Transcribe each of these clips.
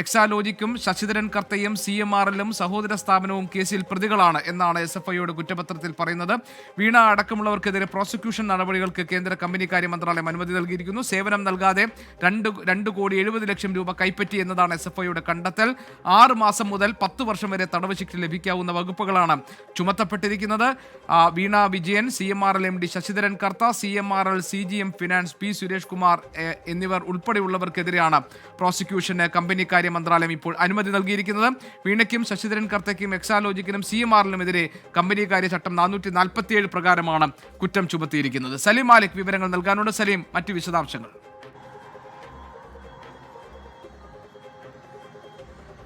എക്സാലോജിക്കും ശശിധരൻ കർത്തയും C M R എല്ലും സഹോദര സ്ഥാപനവും കേസിൽ പ്രതികളാണ് എന്നാണ് എസ് എഫ് ഐയുടെ കുറ്റപത്രത്തിൽ പറയുന്നത്. വീണ അടക്കമുള്ളവർക്കെതിരെ പ്രോസിക്യൂഷൻ നടപടികൾക്ക് കേന്ദ്ര കമ്പനികാര്യ മന്ത്രാലയം അനുമതി നൽകിയിരിക്കുന്നു. സേവനം നൽകാതെ രണ്ട് രണ്ട് കോടി എഴുപത് ലക്ഷം രൂപ കൈപ്പറ്റി എന്നതാണ് എസ് എഫ് ഐയുടെ കണ്ടെത്തൽ. ആറ് മാസം മുതൽ പത്ത് വർഷം വരെ തടവ് ശിക്ഷ ലഭിക്കാവുന്ന വകുപ്പുകളാണ് ചുമത്തപ്പെട്ടിരിക്കുന്നത്. Veena Vijayan C M R L M D Sasidharan Kartha C M R L C G M finance P Suresh Kumar എന്നിവർ ഉൾപ്പെടെയുള്ളവർക്കെതിരെയാണ് പ്രോസിക്യൂഷന് കമ്പനികാര്യ മന്ത്രാലയം ഇപ്പോൾ അനുമതി നൽകിയിരിക്കുന്നത്. വീണയ്ക്കും ശശിധരൻ കർത്തയ്ക്കും എക്സാലോജിക്കിനും സി എം കമ്പനി കാര്യ ചട്ടം നാനൂറ്റി നാൽപ്പത്തിയേഴ് പ്രകാരമാണ് കുറ്റം ചുമത്തിയിരിക്കുന്നത്. സലീം മാലിക് വിവരങ്ങൾ നൽകാനുണ്ട്. സലീം മറ്റു വിശദാംശങ്ങൾ.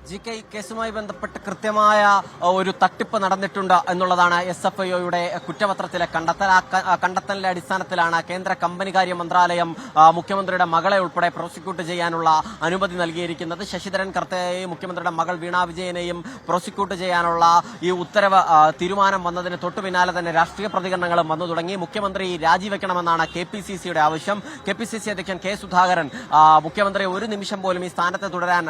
ജി കെ കേസുമായി ബന്ധപ്പെട്ട് കൃത്യമായ ഒരു തട്ടിപ്പ് നടന്നിട്ടുണ്ട് എന്നുള്ളതാണ് എസ് എഫ് ഐഒയുടെ കുറ്റപത്രത്തിലെ കണ്ടെത്തൽ. കണ്ടെത്തലിന്റെ അടിസ്ഥാനത്തിലാണ് കേന്ദ്ര കമ്പനികാര്യ മന്ത്രാലയം മുഖ്യമന്ത്രിയുടെ മകളെ ഉൾപ്പെടെ പ്രോസിക്യൂട്ട് ചെയ്യാനുള്ള അനുമതി നൽകിയിരിക്കുന്നത്. ശശിധരൻ കർത്തയെയും മുഖ്യമന്ത്രിയുടെ മകൾ വീണ വിജയനെയും പ്രോസിക്യൂട്ട് ചെയ്യാനുള്ള ഈ ഉത്തരവ് തീരുമാനം വന്നതിന് തൊട്ടു പിന്നാലെ തന്നെ രാഷ്ട്രീയ പ്രതികരണങ്ങളും വന്നു തുടങ്ങി. മുഖ്യമന്ത്രി രാജിവെക്കണമെന്നാണ് കെ പി സി സിയുടെ ആവശ്യം. കെ പി സി സി അധ്യക്ഷൻ കെ സുധാകരൻ മുഖ്യമന്ത്രി ഒരു നിമിഷം പോലും ഈ സ്ഥാനത്ത് തുടരാൻ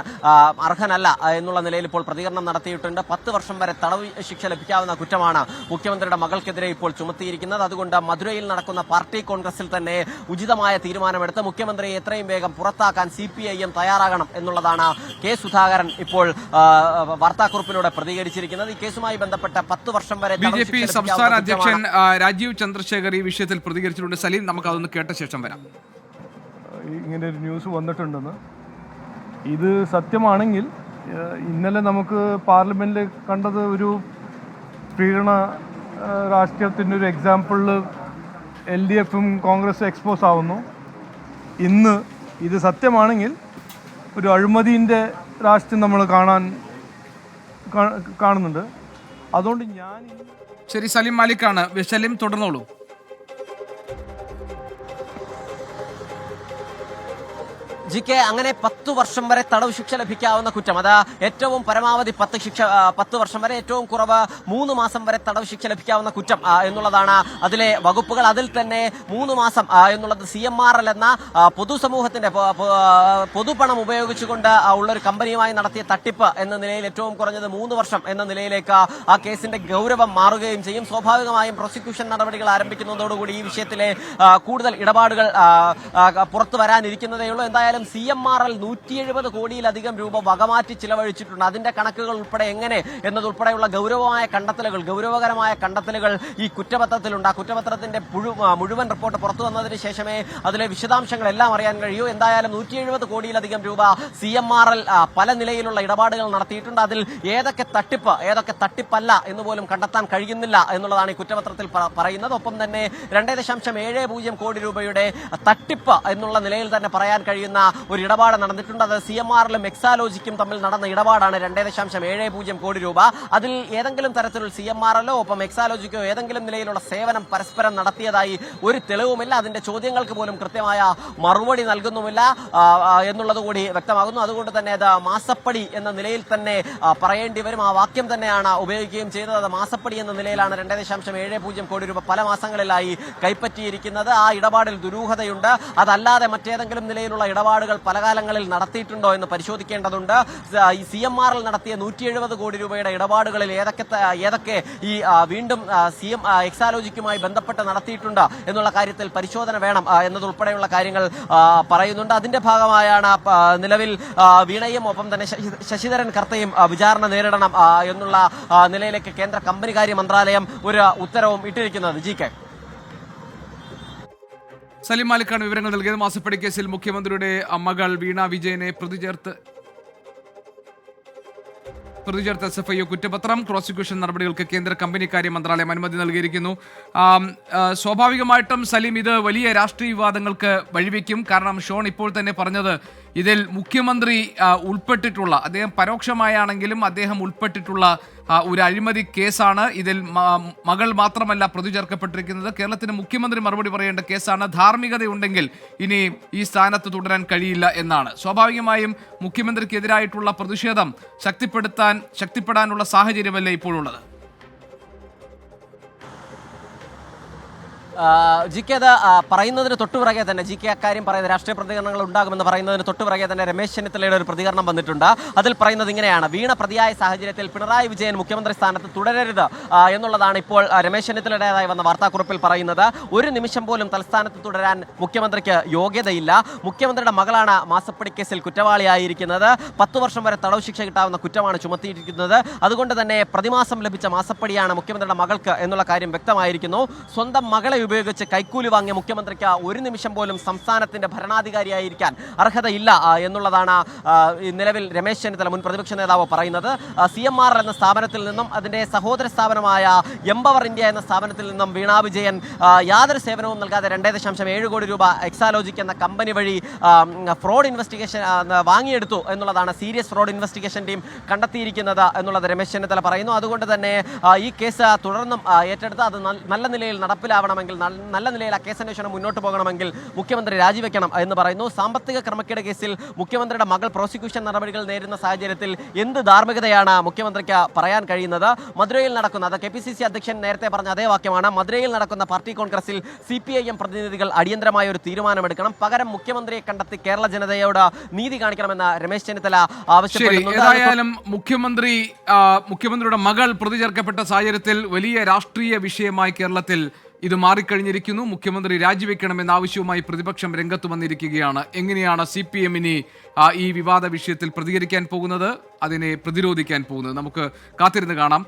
അർഹനല്ല. എന്നുള്ള നിലയിൽ ഇപ്പോൾ പ്രതികരണം നടത്തിയിട്ടുണ്ട്. പത്ത് വർഷം വരെ തടവ് ശിക്ഷ ലഭിക്കാവുന്ന കുറ്റമാണ് മുഖ്യമന്ത്രിയുടെ മകൾക്കെതിരെ ഇപ്പോൾ ചുമത്തിയിരിക്കുന്നത്. അതുകൊണ്ട് മധുരയിൽ നടക്കുന്ന പാർട്ടി കോൺഗ്രസിൽ തന്നെ ഉചിതമായ തീരുമാനമെടുത്ത് മുഖ്യമന്ത്രിയെ എത്രയും വേഗം പുറത്താക്കാൻ സി പി ഐ എം തയ്യാറാകണം എന്നുള്ളതാണ് കെ സുധാകരൻ ഇപ്പോൾ വാർത്താക്കുറിപ്പിലൂടെ പ്രതികരിച്ചിരിക്കുന്നത്. ഈ കേസുമായി ബന്ധപ്പെട്ട പത്ത് വർഷം വരെ ബി ജെ പി സംസ്ഥാന അധ്യക്ഷൻ രാജീവ് ചന്ദ്രശേഖർ ഈ വിഷയത്തിൽ പ്രതികരിച്ചിട്ടുണ്ട്. സലീം നമുക്ക് അതൊന്ന് കേട്ട ശേഷം വരാം. ഇങ്ങനെ ഒരു ന്യൂസ് വന്നിട്ടുണ്ടെന്ന്. ഇത് സത്യമാണെങ്കിൽ ഇന്നലെ നമുക്ക് പാർലമെന്റിൽ കണ്ടത് ഒരു പ്രീണ രാഷ്ട്രീയത്തിന്റെ ഒരു എക്സാമ്പിളിൽ എൽ ഡി എഫും കോൺഗ്രസ് എക്സ്പോസ് ആവുന്നു. ഇന്ന് ഇത് സത്യമാണെങ്കിൽ ഒരു അഴിമതിന്റെ രാഷ്ട്രീയം നമ്മൾ കാണാൻ കാണുന്നുണ്ട്. അതുകൊണ്ട് ഞാൻ ശരി സലീം മാലിക്കാണ്. സലീം തുടർന്നോളൂ. ജി കെ അങ്ങനെ പത്തു വർഷം വരെ തടവ് ശിക്ഷ ലഭിക്കാവുന്ന കുറ്റം. അത് ഏറ്റവും പരമാവധി പത്ത് ശിക്ഷ പത്ത് വർഷം വരെ ഏറ്റവും കുറവ് മൂന്ന് മാസം വരെ തടവ് ശിക്ഷ ലഭിക്കാവുന്ന കുറ്റം എന്നുള്ളതാണ് അതിലെ വകുപ്പുകൾ. അതിൽ തന്നെ മൂന്ന് മാസം എന്നുള്ളത് സി എം ആർ എൽ എന്ന പൊതുസമൂഹത്തിന്റെ പൊതുപണം ഉപയോഗിച്ചുകൊണ്ട് ഉള്ള ഒരു കമ്പനിയുമായി നടത്തിയ തട്ടിപ്പ് എന്ന നിലയിൽ ഏറ്റവും കുറഞ്ഞത് മൂന്ന് വർഷം എന്ന നിലയിലേക്ക് ആ കേസിന്റെ ഗൗരവം മാറുകയും ചെയ്യും. സ്വാഭാവികമായും പ്രോസിക്യൂഷൻ നടപടികൾ ആരംഭിക്കുന്നതോടുകൂടി ഈ വിഷയത്തിലെ കൂടുതൽ ഇടപാടുകൾ പുറത്തു വരാനിരിക്കുന്നതേ ഉള്ളൂ എന്തായാലും സി എം ആർ എൽ നൂറ്റി എഴുപത് കോടിയിലധികം രൂപ വകമാറ്റി ചിലവഴിച്ചിട്ടുണ്ട്. അതിന്റെ കണക്കുകൾ ഉൾപ്പെടെ എങ്ങനെ എന്നതുൾപ്പെടെയുള്ള ഗൗരവമായ കണ്ടെത്തലുകൾ ഗൗരവകരമായ കണ്ടെത്തലുകൾ ഈ കുറ്റപത്രത്തിലുണ്ട്. ആ കുറ്റപത്രത്തിന്റെ മുഴുവൻ റിപ്പോർട്ട് പുറത്തു വന്നതിന് ശേഷമേ അതിലെ വിശദാംശങ്ങൾ എല്ലാം അറിയാൻ കഴിയൂ. എന്തായാലും നൂറ്റി എഴുപത് കോടിയിലധികം രൂപ സി എം ആർ എൽ പല നിലയിലുള്ള ഇടപാടുകൾ നടത്തിയിട്ടുണ്ട്. അതിൽ ഏതൊക്കെ തട്ടിപ്പ് ഏതൊക്കെ തട്ടിപ്പല്ല എന്ന് പോലും കണ്ടെത്താൻ കഴിയുന്നില്ല എന്നുള്ളതാണ് ഈ കുറ്റപത്രത്തിൽ പറയുന്നത്. ഒപ്പം തന്നെ രണ്ടേ ദശാംശം ഏഴ് പൂജ്യം കോടി രൂപയുടെ തട്ടിപ്പ് എന്നുള്ള നിലയിൽ തന്നെ പറയാൻ കഴിയുന്ന ഒരു ഇടപാട് നടന്നിട്ടുണ്ട്. അത് സി എം ആറിലും എക്സാലോജിക്കും തമ്മിൽ നടന്ന ഇടപാടാണ്. രണ്ടേ ദശാംശം ഏഴ് പൂജ്യം കോടി രൂപ. അതിൽ ഏതെങ്കിലും തരത്തിലുള്ള സി എം ആറിലോ ഒപ്പം എക്സാലോജിക്കോ ഏതെങ്കിലും നിലയിലുള്ള സേവനം പരസ്പരം നടത്തിയതായി ഒരു തെളിവുമില്ല. അതിന്റെ ചോദ്യങ്ങൾക്ക് പോലും കൃത്യമായ മറുപടി നൽകുന്നുമില്ല. എന്നുള്ളത് കൂടി വ്യക്തമാകുന്നു. അതുകൊണ്ട് തന്നെ അത് മാസപ്പടി എന്ന നിലയിൽ തന്നെ പറയേണ്ടി വരും. ആ വാക്യം തന്നെയാണ് ഉപയോഗിക്കുകയും ചെയ്തത്. അത് മാസപ്പടി എന്ന നിലയിലാണ് രണ്ടേ ദശാംശം ഏഴ് പൂജ്യം കോടി രൂപ പല മാസങ്ങളിലായി കൈപ്പറ്റിയിരിക്കുന്നത്. ആ ഇടപാടിൽ ദുരൂഹതയുണ്ട്. അതല്ലാതെ മറ്റേതെങ്കിലും നിലയിലുള്ള ഇടപാടുകൾ പല കാലങ്ങളിൽ നടത്തിയിട്ടുണ്ടോ എന്ന് പരിശോധിക്കേണ്ടതുണ്ട്. ഈ സി എം ആറിൽ നടത്തിയ നൂറ്റി എഴുപത് കോടി രൂപയുടെ ഇടപാടുകളിൽ ഏതൊക്കെ ഏതൊക്കെ ഈ വീണ്ടും സി എം എക്സാലോജിക്കുമായി ബന്ധപ്പെട്ട് നടത്തിയിട്ടുണ്ട് എന്നുള്ള കാര്യത്തിൽ പരിശോധന വേണം എന്നതുൾപ്പെടെയുള്ള കാര്യങ്ങൾ പറയുന്നുണ്ട്. അതിന്റെ ഭാഗമായാണ് നിലവിൽ വീണയും ഒപ്പം തന്നെ ശശിധരൻ കർത്തയും വിചാരണ നേരിടണം എന്നുള്ള നിലയിലേക്ക് കേന്ദ്ര കമ്പനികാര്യ മന്ത്രാലയം ഒരു ഉത്തരവും ഇട്ടിരിക്കുന്നത്. G K. സലീം മാലിക്കാണ് വിവരങ്ങൾ നൽകിയത്. മാസപ്പടി കേസിൽ മുഖ്യമന്ത്രിയുടെ മകൾ വീണ വിജയനെ പ്രതി ചേർത്ത് പ്രതി ചേർത്ത് എസ് എഫ് ഐ കുറ്റപത്രം. പ്രോസിക്യൂഷൻ നടപടികൾക്ക് കേന്ദ്ര കമ്പനിക്കാര്യ മന്ത്രാലയം അനുമതി നൽകിയിരിക്കുന്നു. സ്വാഭാവികമായിട്ടും സലീം ഇത് വലിയ രാഷ്ട്രീയ വിവാദങ്ങൾക്ക് വഴിവെക്കും. കാരണം ഷോൺ ഇപ്പോൾ തന്നെ പറഞ്ഞത് ഇതിൽ മുഖ്യമന്ത്രി ഉൾപ്പെട്ടിട്ടുള്ള അദ്ദേഹം പരോക്ഷമായാണെങ്കിലും അദ്ദേഹം ഉൾപ്പെട്ടിട്ടുള്ള ഒരു അഴിമതി കേസാണ്. ഇതിൽ മകൾ മാത്രമല്ല പ്രതി ചേർക്കപ്പെട്ടിരിക്കുന്നത്. കേരളത്തിന് മുഖ്യമന്ത്രി മറുപടി പറയേണ്ട കേസാണ്. ധാർമ്മികതയുണ്ടെങ്കിൽ ഇനി ഈ സ്ഥാനത്ത് തുടരാൻ കഴിയില്ല എന്നാണ്. സ്വാഭാവികമായും മുഖ്യമന്ത്രിക്കെതിരായിട്ടുള്ള പ്രതിഷേധം ശക്തിപ്പെടുത്താൻ ശക്തിപ്പെടാനുള്ള സാഹചര്യമല്ലേ ഇപ്പോഴുള്ളത്? ജി കെ അത് പറയുന്നതിന് തൊട്ടുപിറകെ തന്നെ ജി കെ അക്കാര്യം പറയുന്നത് രാഷ്ട്രീയ പ്രതികരണങ്ങൾ ഉണ്ടാകുമെന്ന് പറയുന്നതിന് തൊട്ടുപിറകെ തന്നെ രമേശ് ചെന്നിത്തലയുടെ ഒരു പ്രതികരണം വന്നിട്ടുണ്ട്. അതിൽ പറയുന്നത് ഇങ്ങനെയാണ് വീണ പ്രതിയായ സാഹചര്യത്തിൽ പിണറായി വിജയൻ മുഖ്യമന്ത്രി സ്ഥാനത്ത് തുടരരുത് എന്നുള്ളതാണ് ഇപ്പോൾ രമേശ് ചെന്നിത്തലയുടേതായി വന്ന വാർത്താക്കുറിപ്പിൽ പറയുന്നത്. ഒരു നിമിഷം പോലും തലസ്ഥാനത്ത് തുടരാൻ മുഖ്യമന്ത്രിക്ക് യോഗ്യതയില്ല. മുഖ്യമന്ത്രിയുടെ മകളാണ് മാസപ്പടി കേസിൽ കുറ്റവാളിയായിരിക്കുന്നത്. പത്ത് വർഷം വരെ തടവ് ശിക്ഷ കിട്ടാവുന്ന കുറ്റമാണ് ചുമത്തിയിരിക്കുന്നത് അതുകൊണ്ട് തന്നെ പ്രതിമാസം ലഭിച്ച മാസപ്പടിയാണ് മുഖ്യമന്ത്രിയുടെ മകൾക്ക് എന്നുള്ള കാര്യം വ്യക്തമായിരിക്കുന്നു. സ്വന്തം മകളെ ഉപയോഗിച്ച് കൈക്കൂലി വാങ്ങിയ മുഖ്യമന്ത്രിക്ക് ഒരു നിമിഷം പോലും സംസ്ഥാനത്തിന്റെ ഭരണാധികാരിയായിരിക്കാൻ അർഹതയില്ല എന്നുള്ളതാണ് നിലവിൽ രമേശ് ചെന്നിത്തല മുൻ പ്രതിപക്ഷ നേതാവ് പറയുന്നത്. സി എം ആർ എന്ന സ്ഥാപനത്തിൽ നിന്നും അതിന്റെ സഹോദര സ്ഥാപനമായ എംപവർ ഇന്ത്യ എന്ന സ്ഥാപനത്തിൽ നിന്നും വീണാ വിജയൻ യാതൊരു സേവനവും നൽകാതെ രണ്ടേ ദശാംശം ഏഴ് കോടി രൂപ എക്സാലോജിക് എന്ന കമ്പനി വഴി ഫ്രോഡ് ഇൻവെസ്റ്റിഗേഷൻ വാങ്ങിയെടുത്തു എന്നുള്ളതാണ് സീരിയസ് ഫ്രോഡ് ഇൻവെസ്റ്റിഗേഷൻ ടീം കണ്ടെത്തിയിരിക്കുന്നത് എന്നുള്ളത് രമേശ് ചെന്നിത്തല പറയുന്നു. അതുകൊണ്ട് തന്നെ ഈ കേസ് തുടർന്നും ഏറ്റെടുത്ത് അത് നല്ല നിലയിൽ നടപ്പിലാവണമെങ്കിൽ നല്ല നിലയിൽ ആ കേസന്വേഷണം മുന്നോട്ട് പോകണമെങ്കിൽ മുഖ്യമന്ത്രി രാജിവെക്കണം എന്ന് പറയുന്നു. സാമ്പത്തിക ക്രമക്കേട് കേസിൽ മുഖ്യമന്ത്രിയുടെ മകൾ പ്രോസിക്യൂഷൻ നടപടികൾ നേരിടുന്ന സാഹചര്യത്തിൽ എന്ത് ധാർമ്മികതയാണ് മുഖ്യമന്ത്രിക്ക് പറയാൻ കഴിയുന്നത്? മധുരയിൽ നടക്കുന്ന അത് കെ പി സി സി അധ്യക്ഷൻ നേരത്തെ പറഞ്ഞ അതേ വാക്യമാണ് മധുരയിൽ നടക്കുന്ന പാർട്ടി കോൺഗ്രസിൽ സി പി ഐ എം പ്രതിനിധികൾ അടിയന്തരമായ ഒരു തീരുമാനമെടുക്കണം. പകരം മുഖ്യമന്ത്രിയെ കണ്ടെത്തി കേരള ജനതയോട് നീതി കാണിക്കണമെന്ന് രമേശ് ചെന്നിത്തല ആവശ്യപ്പെടുന്നു മുഖ്യമന്ത്രി മുഖ്യമന്ത്രിയുടെ മകൾ പ്രതി ചേർക്കപ്പെട്ട സാഹചര്യത്തിൽ വലിയ രാഷ്ട്രീയ വിഷയമായി കേരളത്തിൽ ഇത് മാറിക്കഴിഞ്ഞിരിക്കുന്നു. മുഖ്യമന്ത്രി രാജിവെക്കണമെന്ന ആവശ്യവുമായി പ്രതിപക്ഷം രംഗത്ത് വന്നിരിക്കുകയാണ്. എങ്ങനെയാണ് സി പി എമ്മിനി ഈ വിവാദ വിഷയത്തിൽ പ്രതികരിക്കാൻ പോകുന്നത്? അതിനെ പ്രതിരോധിക്കാൻ പോകുന്നത്? നമുക്ക് കാത്തിരുന്ന് കാണാം.